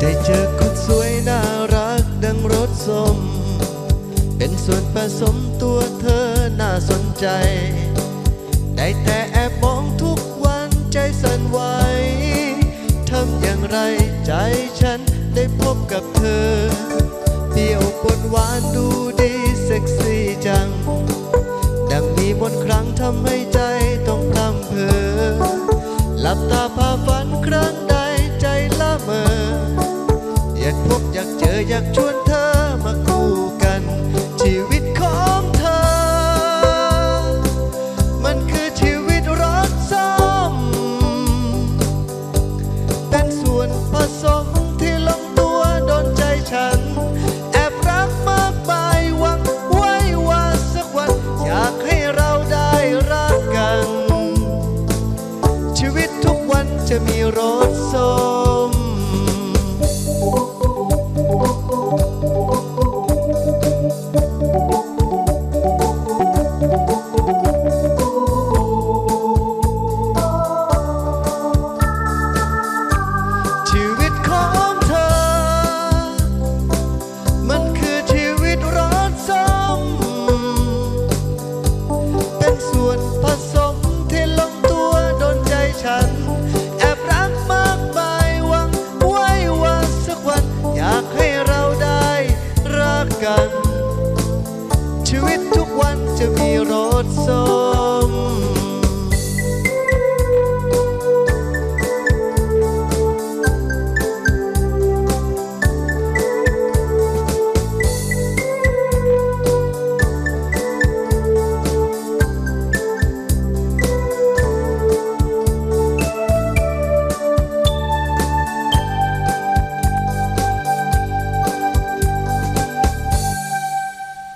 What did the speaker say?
ได้เจอคนสวยน่ารักดังรสส้มเป็นส่วนผสมตัวเธอน่าสนใจ ได้แต่แอบมองทุกวันใจสั่นไหวทำอย่างไรใจฉันได้พบกับเธอเปรี้ยวปนหวานดูดีเซ็กซี่จัง ดังมีมนครั้งทำให้ใจต้องพร่ำเพอหลับตาพาฝันครั้งใดากพบอยากเจออยากชวนเธอมาคู่กัน ชีวิตของเธอ มันคือชีวิตรักซ้ำเป็นส่วนผสมที่ลงตัวโดนใจฉัน แอบรักมากมายหวังไว้ว่าสักวัน อยากให้เราได้รักกัน ชีวิตทุกวันจะมีรสซ้ม want to be a own.